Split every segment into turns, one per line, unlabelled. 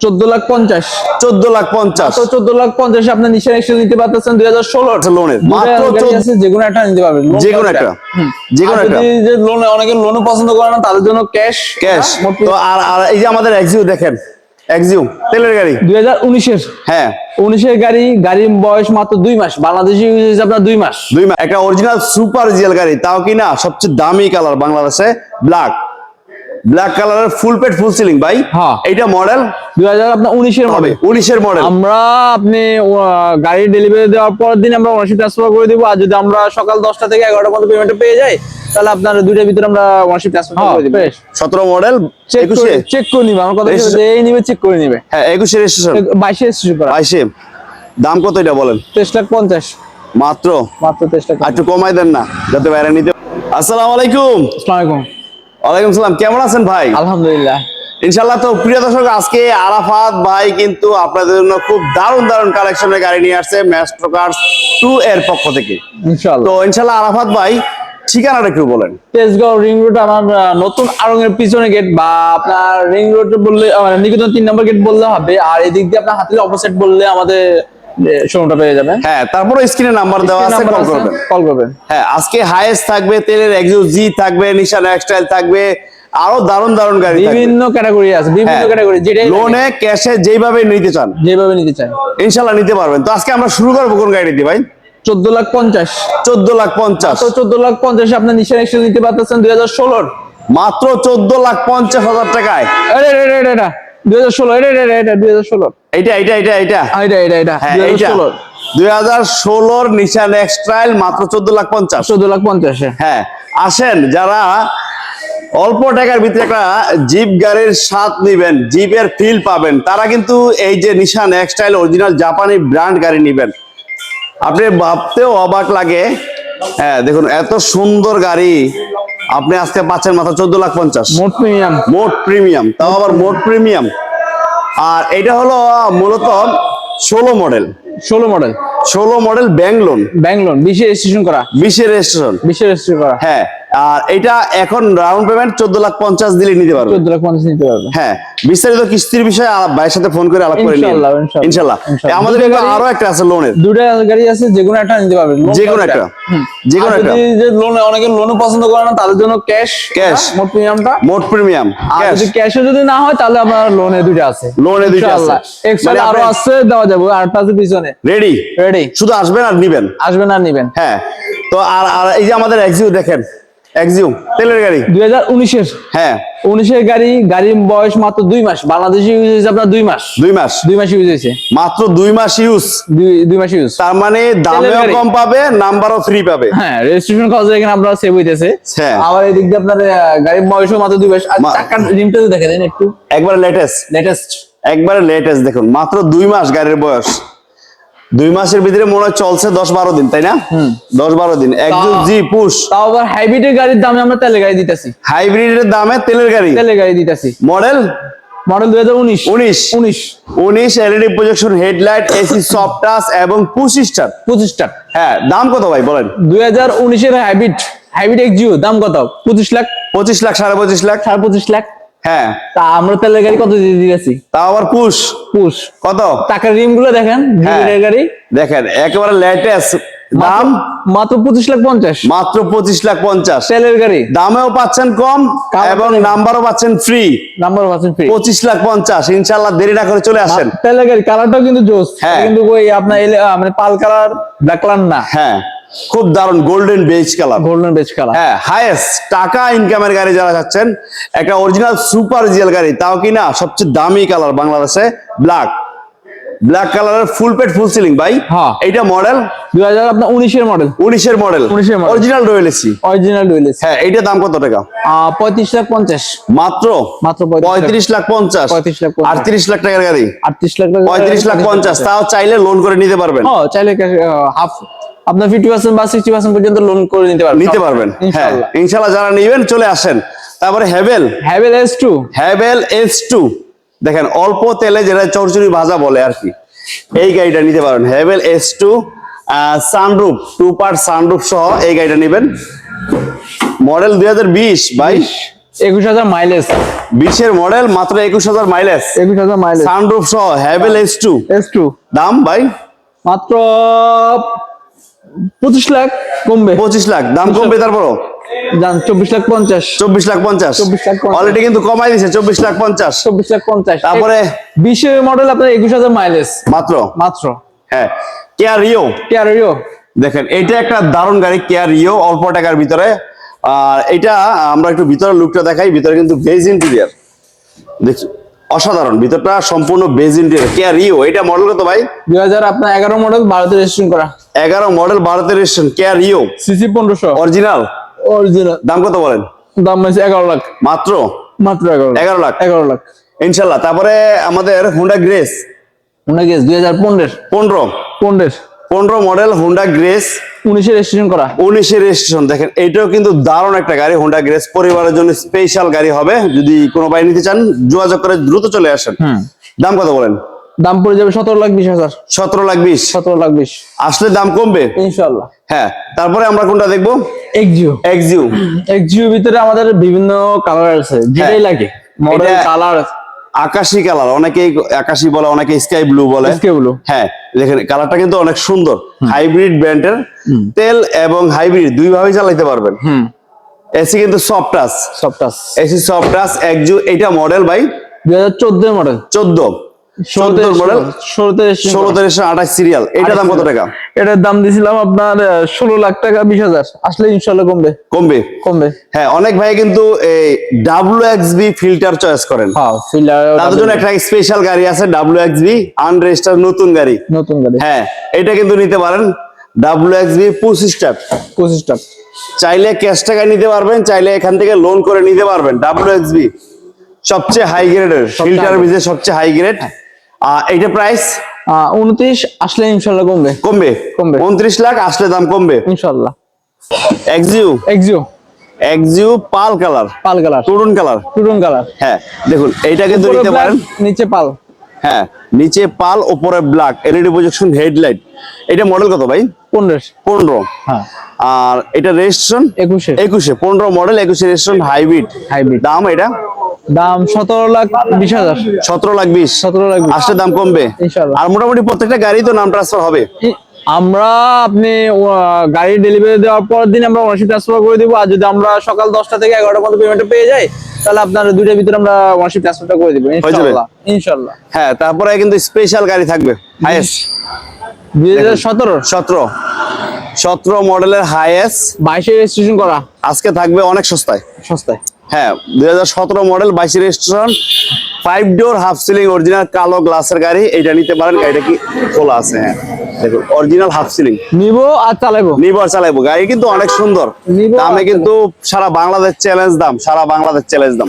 চোদ্দ লাখ পঞ্চাশ।
চোদ্দ লাখ পঞ্চাশ।
তো চোদ্দ লাখ পঞ্চাশ আপনার নিশান এক্সেল নিতে পারতেছেন দুই হাজার ষোলো
লোনের
যে কোনো একটা নিতে পারবেন।
যে কোনো একটা।
হুম।
যে কোনো একটা।
যে লোনে অনেকে লোনও পছন্দ করে না তাদের জন্য ক্যাশ
ক্যাশ তো আর এই যে আমাদের এক্সিউ দেখেন। এক্সিউ তেলের গাড়ি।
দুই হাজার উনিশের।
হ্যাঁ।
উনিশের গাড়ি গাড়ির বয়স মাত্র দুই মাস। বাংলাদেশি আপনার দুই মাস।
দুই মা- একটা অরিজিনাল সুপার জিএল গাড়ি তাও কি না সবচেয়ে দামি কালার বাংলাদেশে ব্ল্যাক ব্ল্যাক কালারের ফুল পেট ফুল সিলিং ভাই।
হ্যাঁ।
এইটা মডেল
দুই হাজার আপনার উনিশের মডেল
উনিশের মডেল
আমরা আপনি গাড়ি ডেলিভারি দেওয়ার পরের দিন আমরা ওনারশিপ ট্রান্সফার করে দিব। আর যদি আমরা সকাল দশটা থেকে এগারোটা পর্যন্ত পেমেন্ট পেয়ে যাই তাহলে আপনার দুইটার ভিতরে আমরা ওনারশিপ ট্রান্সফার করে দিব।
সতেরো মডেল
চেক
একুশে?
করে চেক করে নিবে। আমার কথা এই নিবে চেক করে নিবে।
হ্যাঁ একুশে রেজিস্ট্রেশন
বাইশে রেজিস্ট্রেশন করা।
দাম কত এটা বলেন?
তেইশ লাখ পঞ্চাশ।
মাত্র?
মাত্র তেইশ লাখ
আর একটু কমাই দেন না যাতে বাইরে নিতে আসসালামু আলাইকুম।
আসসালামু আলাইকুম।
ওয়ালাইকুম সালাম কেমন আছেন ভাই?
আলহামদুলিল্লাহ।
ইনশাল্লাহ তো প্রিয় দর্শক আজকে আরাফাত ভাই কিন্তু আপনাদের জন্য খুব দারুণ দারুণ কালেকশনের গাড়ি নিয়ে আসছে ম্যাস্ট্রো কার্স টু এর পক্ষ থেকে। তো ইনশাল্লাহ আরাফাত ভাই ঠিকানাটা একটু বলেন।
তেজগাঁও রিং রোড আমার নতুন আরঙের পিছনে গেট বা আপনার রিং রোড বললে মানে নিকেতন তিন নম্বর গেট বললে হবে আর এদিক দিয়ে আপনার হাতিলে অপোজিট বললে আমাদের শোরুমটা পেয়ে যাবেন।
হ্যাঁ তারপরে স্ক্রিনে নাম্বার দেওয়া আছে কল করবেন।
কল করবেন।
হ্যাঁ আজকে হাইয়েস্ট থাকবে তেলের এক্সিউ জি থাকবে নিশান এক্সটাইল থাকবে আরও দারুণ দারুণ গাড়ি
বিভিন্ন ক্যাটাগরি আছে বিভিন্ন ক্যাটাগরি যেটাই
লোনে ক্যাশে যেভাবে নিতে চান।
যেভাবে নিতে চান।
ইনশাল্লাহ নিতে পারবেন। তো আজকে আমরা শুরু করব কোন গাড়ি দিয়ে ভাই?
চোদ্দ লাখ পঞ্চাশ।
চোদ্দ লাখ পঞ্চাশ।
তো চোদ্দ লাখ পঞ্চাশ আপনার নিশান এক্সেল নিতে পারতেছেন দুই হাজার ষোলোর।
মাত্র চোদ্দ লাখ পঞ্চাশ হাজার টাকায়।
দুই হাজার ষোলো এটা এটা এটা দুই হাজার ষোলোর
এইটা এইটা এইটা এইটা?
এটা এটা এটা
হ্যাঁ
দুই হাজার
এইটা
ষোলোর
দুই হাজার ষোলোর নিশান এক্সট্রাইল মাত্র চোদ্দ লাখ পঞ্চাশ।
চোদ্দ লাখ পঞ্চাশে
হ্যাঁ। আসেন যারা অল্প টাকার ভিতরে একটা জিপ গাড়ির স্বাদ নিবেন জিপের ফিল পাবেন তারা কিন্তু এই যে নিশান এক্সটাইল অরিজিনাল জাপানি ব্র্যান্ড গাড়ি নিবেন। আপনি ভাবতেও অবাক লাগে। হ্যাঁ দেখুন এত সুন্দর গাড়ি। আপনি আজকে পাচ্ছেন মাথা চোদ্দ লাখ পঞ্চাশ।
মোট প্রিমিয়াম।
মোট প্রিমিয়াম তাও আবার মোট প্রিমিয়াম। আর এটা হলো মূলত ষোলো মডেল।
ষোলো মডেল।
ষোলো model bank loan
bank loan বিশে রেজিস্ট্রেশন করা।
বিশে রেজিস্ট্রেশন।
বিশে রেজিস্ট্রেশন করা।
হ্যাঁ। আর এটা এখন রাউন্ড পেমেন্ট চোদ্দ লাখ পঞ্চাশ দিলে নিতে পারবে।
চোদ্দ লাখ পঞ্চাশ নিতে পারবে।
হ্যাঁ বিস্তারিত কিস্তির বিষয়ে ভাইয়ের সাথে ফোন করে আলাপ করে নিন। ইনশাল্লাহ আমাদের
দুটো
আরও একটা আছে লোনের
দুটা গাড়ি আছে যে কোনো একটা নিতে loan
যে কোনো একটা। যে কোনো
আর
একটা।
যে লোনে অনেকে লোনও পছন্দ করে না তাদের জন্য ক্যাশ
Cash।
মোট প্রিমিয়ামটা
মোট প্রিমিয়াম
আর যদি ক্যাশে যদি না হয় তাহলে আপনার লোনে দুটো আছে।
লোনে দুইটা আছে।
এক্সট্রা
মানে আরও
আছে দেওয়া যাবে আরটা আছে পিছনে।
রেডি
রেডি
শুধু আসবেন আর নিবেন?
আসবেন আর নিবেন।
হ্যাঁ। তো আর আর এই যে আমাদের এক্সিউ দেখেন। এক্সিউ তেলের গাড়ি?
দুই হাজার উনিশের।
হ্যাঁ।
উনিশের গাড়ি গাড়ির বয়স মাত্র দুই মাস। বাংলাদেশি ইউজ হয়েছে আপনার দুই মাস।
দুই মাস।
দুই মাস ইউজ হয়েছে।
মাত্র দুই মাস ইউজ
দুই দুই মাস ইউজ
তার মানে দামেও কম পাবে নাম্বারও ফ্রি পাবে।
হ্যাঁ রেজিস্ট্রেশন খরচ এখানে আপনার সেভ হইতেছে।
হ্যাঁ।
আবার এদিক দিয়ে আপনার গাড়ির বয়সও মাত্র দুই মাস। আর চাকার রিমটা দেখে দেন একটু।
একবারে লেটেস্ট
লেটেস্ট
একবারে লেটেস্ট দেখুন মাত্র দুই মাস গাড়ির বয়স। দুই মাসের ভিতরে মনে হয় চলছে দশ বারো দিন তাই না? দশ বারো দিন। একজন জি পুশ।
তাও আবার হাইব্রিডের গাড়ির দামে আমরা তেলের গাড়ি দিতেছি।
হাইব্রিডের দামে তেলের গাড়ি?
তেলের গাড়ি দিতেছি।
মডেল
মডেল দুই হাজার উনিশ।
উনিশ।
উনিশ
উনিশ LED projection headlight AC soft touch এবং পঁচিশ
পঁচিশটা
হ্যাঁ দাম কত ভাই বলেন?
দুই হাজার উনিশের হাইব্রিড হাইব্রিড এক্সিও দাম কত? পঁচিশ লাখ।
পঁচিশ লাখ সাড়ে পঁচিশ লাখ।
সাড়ে পঁচিশ লাখ।
হ্যাঁ।
তা আমরা তেলের গাড়ি কত দিয়ে দিতেছি
তাও আবার পুশ।
পুশ।
কত?
টাকার রিমগুলো দেখেন
হ্যাঁ।
গাড়ি।
দেখেন একেবারে লেটেস্ট দাম?
মাত্র- মাত্র পঁচিশ লাখ পঞ্চাশ।
মাত্র পঁচিশ লাখ পঞ্চাশ।
তেলের গাড়ি।
দামেও পাচ্ছেন কম এবং নাম্বারও পাচ্ছেন ফ্রি
নাম্বার পাচ্ছেন ফ্রি
পঁচিশ লাখ পঞ্চাশ। ইনশাল্লাহ দেরি না করে চলে আসেন।
তেলের গাড়ি কালারটাও কিন্তু জোস।
হ্যাঁ।
কিন্তু ওই আপনার মানে পাল কালার ব্ল্যাক কালার না।
হ্যাঁ। খুব দারুণ golden beige colour
golden beige colour
হ্যাঁ হাইয়েস্ট টাকা ইনকামের গাড়ি যারা যাচ্ছেন একটা অরিজিনাল সুপার জিএল গাড়ি তাও কি না সবচেয়ে দামি কালার বাংলাদেশে? ব্ল্যাক ব্ল্যাক কালারের ফুল পেট ফুল সিলিং ভাই।
হ্যাঁ।
এইটা মডেল
দুই হাজার আপনার উনিশের মডেল
উনিশের মডেল
19 এর model।
Original royal AC.
Original ডুয়েলিস
হ্যাঁ এইটার দাম কত টাকা?
পঁয়ত্রিশ লাখ পঞ্চাশ।
মাত্র?
মাত্র পঁয়ত্রিশ
পঁয়ত্রিশ লাখ পঞ্চাশ।
35 লাখ পঞ্চাশ।
আটত্রিশ লাখ টাকার গাড়ি।
আটত্রিশ লাখ টাকা-
পঁয়ত্রিশ লাখ পঞ্চাশ। তাও চাইলে লোন করে নিতে পারবেন।
হ্যাঁ চাইলে হাফ আপনার ফিফটি পার্সেন্ট বা সিক্সটি পার্সেন্ট পর্যন্ত লোন করে নিতে পারবেন।
নিতে পারবেন। হ্যাঁ ইনশাল্লাহ যারা নিবেন চলে আসেন। তারপরে Haval
Haval S two
Haval S two দেখেন অল্প তেলে যেটা চরচুরি ভাজা বলে আর কি এই গাড়িটা নিতে পারেন। Haval S two sunroof two part sunroof সহ এই গাড়িটা নেবেন। মডেল দুই হাজার বিশ বাইশ
একুশ হাজার মাইলেজ
বিশের মডেল মাত্র একুশ হাজার মাইলেজ
একুশ হাজার মাইলেজ
সানরুফ সহ Haval S two
S two
দাম ভাই?
মাত্র পঁচিশ লাখ কমবে।
পঁচিশ লাখ দাম কমবে তারপরও?
চব্বিশ লাখ পঞ্চাশ।
চব্বিশ লাখ পঞ্চাশ।
24 লাখ।
অলরেডি কিন্তু কমাই দিছে চব্বিশ লাখ পঞ্চাশ।
চব্বিশ লাখ পঞ্চাশ।
তারপরে?
মডেল আপনার একুশ হাজার মাইলেজ
মাত্র?
মাত্র।
হ্যাঁ। কেয়ার রিও
কেয়ারিও
দেখেন এটা একটা দারুণ গাড়ি কেয়ার রিও অল্প টাকার ভিতরে। আর এটা আমরা একটু ভিতরের লুকটা দেখাই ভিতরে কিন্তু বেজ ইন্টেরিয়ার দেখি অসাধারণ। ভিতরটা সম্পূর্ণ বেজ ইন্টেরিয়ার কেয়ার রিও এটা মডেল কত ভাই?
দুই হাজার আপনার এগারো মডেল ভারতে রেজিস্ট্রেশন করা।
এগারো মডেল ভারতের রেজিস্ট্রেশন কেয়ার রিও
সিসি পনেরোশো।
অরিজিনাল
অরিজিনাল
দাম কত বলেন?
দাম হয়েছে এগারো লাখ।
মাত্র?
মাত্র এগারো
এগারো লাখ?
এগারো লাখ।
ইনশাল্লাহ। তারপরে আমাদের হুন্ডা গ্রেস
হুন্ডা গেছে দুই হাজার পনেরো।
পনেরো।
পনেরো।
পনেরো মডেল হুন্ডা গ্রেস
উনিশে রেজিস্ট্রেশন করা।
উনিশে রেজিস্ট্রেশন দেখেন এটাও কিন্তু দারুণ একটা গাড়ি। হোন্ডা গ্রেস পরিবারের জন্য স্পেশাল গাড়ি হবে। যদি কোনো ভাই নিতে চান যোগাযোগ করে দ্রুত চলে আসেন।
হুম।
দাম কত বলেন?
দাম পড়ে যাবে সতেরো লাখ বিশ হাজার।
সতেরো লাখ বিশ?
সতেরো লাখ বিশ।
আসলে দাম কমবে?
ইনশাল্লাহ
হ্যাঁ তারপরে আমরা কোনটা দেখব?
এক্সিউ
এক্সিউ
এক্সিউ ভিতরে আমাদের বিভিন্ন কালার আছে যেটাই
হ্যাঁ।
লাগে। মডেল কালার
আকাশি কালার অনেকেই আকাশি বলে অনেকে স্কাই ব্লু বলে।
স্কাই ব্লু
হ্যাঁ দেখেন কালারটা কিন্তু অনেক সুন্দর। হাইব্রিড ব্র্যান্ডের তেল এবং হাইব্রিড দুই ভাবে চালাইতে পারবেন। এসি কিন্তু soft touch
soft touch
AC soft touch Axio এটা মডেল ভাই
2014 এর মডেল
14 আঠাশ সিরিয়াল এটার দাম কত টাকা?
এটার দাম আপনার ষোলো লাখ টাকা বিশ হাজার। আসলে কমবে।
কমবে?
কমবে।
হ্যাঁ অনেক ভাই কিন্তু এই W X B filter choice করেন।
হ্যাঁ,
একটা স্পেশাল গাড়ি আছে নতুন গাড়ি।
নতুন গাড়ি।
হ্যাঁ এটা কিন্তু নিতে পারেন। ডাব্লিউ এক্স বি পঁচিশ চাইলে ক্যাশ টাকা নিতে পারবেন চাইলে এখান থেকে লোন করে নিতে পারবেন। ডাব্লিউ এক্স বি সবচেয়ে হাই গ্রেডের ফিল্টার বিজে সবচেয়ে হাই হ্যাঁ। গ্রেড এইটা প্রাইস
উনত্রিশ আসলে ইনশাল্লাহ কমবে।
কমবে?
কমবে।
উনত্রিশ লাখ আসলে দাম কমবে?
ইনশাল্লাহ।
Axio
Axio
Axio pearl colour.
Pearl colour.
তরুণ কালার।
টুরুন কালার।
হ্যাঁ দেখুন এইটা কিন্তু নিতে পারেন।
নিচে পাল।
হ্যাঁ নিচে পাল উপরে ব্ল্যাক এলইডি প্রজেকশন হেডলাইট এটা মডেল কত ভাই?
পনেরো।
পনেরো।
হ্যাঁ।
আর এটা রেজিস্ট্রেশন
একুশে।
একুশে। পনেরো মডেল একুশে রেজিস্ট্রেশন হাইব্রিড
হাইব্রিড
দাম এটা?
দাম সতেরো লাখ বিশ হাজার।
সতেরো লাখ বিশ।
সতেরো লাখ।
আসলে দাম কমবে। আর মোটামুটি প্রত্যেকটা গাড়ি তো নাম ট্রান্সফার হবে।
আমরা আপনি গাড়ি ডেলিভারি দেওয়ার পর দিন আমরা ওয়ানশিপ ট্রান্সফার করে দিব। আর যদি আমরা সকাল দশটা থেকে এগারোটা পর্যন্ত পেমেন্ট পেয়ে যাই তাহলে আপনার দুইটার ভিতরে আমরা ওয়ানশিপ ট্রান্সফারটা করে দিব? ইনশাল্লাহ। ইনশাল্লাহ।
হ্যাঁ তারপরে কিন্তু স্পেশাল গাড়ি থাকবে। হাইয়েস্ট
দুই হাজার সতেরো?
সতেরো। সতেরো মডেলের হাইয়েস্ট
বাইশে রেজিস্ট্রেশন করা।
আজকে থাকবে অনেক সস্তায়।
সস্তায়।
হ্যাঁ দুই হাজার সতেরো মডেল বাইশে registration five door half ceiling original কালো গ্লাসের গাড়ি এটা নিতে পারেন গাড়িটা কি খোলা আছে হ্যাঁ। দেখুন অরিজিনাল হাফ সিলিং
নিবো আর চালাবো?
নিবার চালাইবো গাড়ি কিন্তু অনেক সুন্দর।
নিবো
দামে কিন্তু সারা বাংলাদেশ চ্যালেঞ্জ দাম সারা বাংলাদেশ চ্যালেঞ্জ দাম।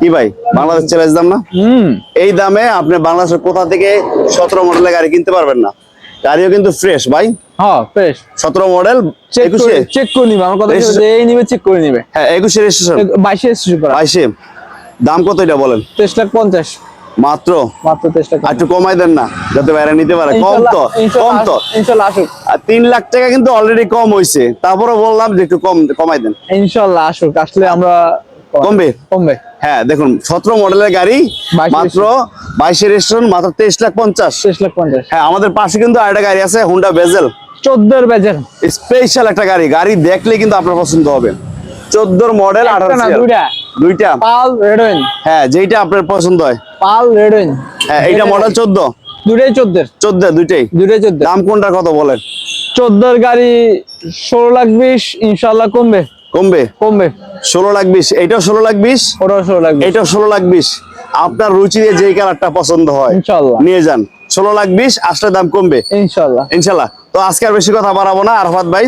কি ভাই বাংলাদেশ চ্যালেঞ্জ দাম না?
হুম।
এই দামে আপনি বাংলাদেশের কোথা থেকে সতেরো মডেলের গাড়ি কিনতে পারবেন না। গাড়িও কিন্তু ফ্রেশ ভাই।
হ্যাঁ বেশ
সতেরো মডেল
চেক
একুশে?
করে চেক করে নিবে। আমার কথা এই নিবে চেক করে নিবে।
হ্যাঁ একুশে রেজিস্ট্রেশন
বাইশে রেজিস্ট্রেশন করা।
বাইশে। দাম কত এটা বলেন?
তেইশ লাখ পঞ্চাশ।
মাত্র?
মাত্র
একটু কমাই দেন না যাতে বাইরে নিতে পারে। কম তো কম তো।
ইনশাল্লাহ আসুক।
আর তিন লাখ টাকা কিন্তু অলরেডি কম হয়েছে তারপরে বললাম যে একটু কম কমাই দেন।
ইনশাল্লাহ আসুক। আসলে আমরা
কমবে?
কমবে।
হ্যাঁ দেখুন সতেরো মডেলের গাড়ি মাত্র বাইশে রেজিস্ট্রেশন মাত্র তেইশ লাখ পঞ্চাশ।
তেইশ লাখ পঞ্চাশ।
হ্যাঁ আমাদের পাশে কিন্তু আরেকটা গাড়ি আছে হুন্ডা বেজেল
চোদ্দোর বেজেল
স্পেশাল একটা গাড়ি গাড়ি দেখলে কিন্তু আপনার পছন্দ হবে। চোদ্দোর মডেল আঠারো
দুইটা? পাল রেডওইন
হ্যাঁ যেইটা আপনার পছন্দ হয়।
পাল রেডওইন
হ্যাঁ এইটা মডেল চোদ্দ।
দুটাই চোদ্দের।
চোদ্দ দুইটাই।
দুটাই চোদ্দ
দাম কোনটার কত বলেন?
চোদ্দোর গাড়ি ষোলো লাখ বিশ ইনশাল্লাহ কমবে।
কমবে?
কমবে।
ষোলো লাখ বিশ এইটাও ষোলো লাখ বিশ?
ওটাও ষোলো লাখ বিশ।
এইটাও ষোলো লাখ বিশ। আপনার রুচি দিয়ে যেই কালারটা পছন্দ হয় নিয়ে যান। ষোলো লাখ বিশ আসলে দাম কমবে।
ইনশাল্লাহ।
ইনশাল্লাহ। তো আজকে আর বেশি কথা বাড়াবো না আরফাত ভাই।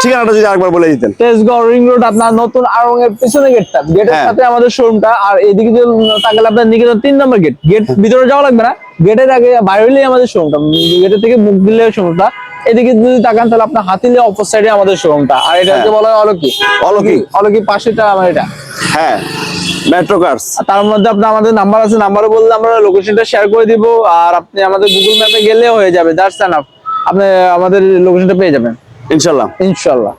ঠিকানাটা যদি আরেকবার বলে দিতেন।
তেজগাঁও রিং রোড আপনার নতুন আরং এর পিছনে গেটটা। গেটের। সাথে আমাদের শোরুমটা। আর এদিকে যদি তাকালে আপনার নিকেতন তিন নম্বর গেট। গেট ভিতরে যাওয়া লাগবে না। গেটের আগে বাইরে হলেই আমাদের শোরুমটা। গেটের থেকে মুখ দিলে শোরুমটা। এদিকে যদি তাকান তাহলে আপনার হাতিলে অপর সাইডে আমাদের শোরুমটা আর এটা হচ্ছে বলা হয় অলকি
অলকি
অলকি পাশেটা আমার এটা।
হ্যাঁ মেট্রো কার্স
তার মধ্যে আপনার আমাদের নাম্বার আছে নাম্বারে বললে আমরা লোকেশনটা শেয়ার করে দিব আর আপনি আমাদের গুগল ম্যাপে গেলে হয়ে যাবে। দ্যাটস এনাফ আপনি আমাদের লোকেশনটা পেয়ে যাবেন।
ইনশাল্লাহ।
ইনশাল্লাহ।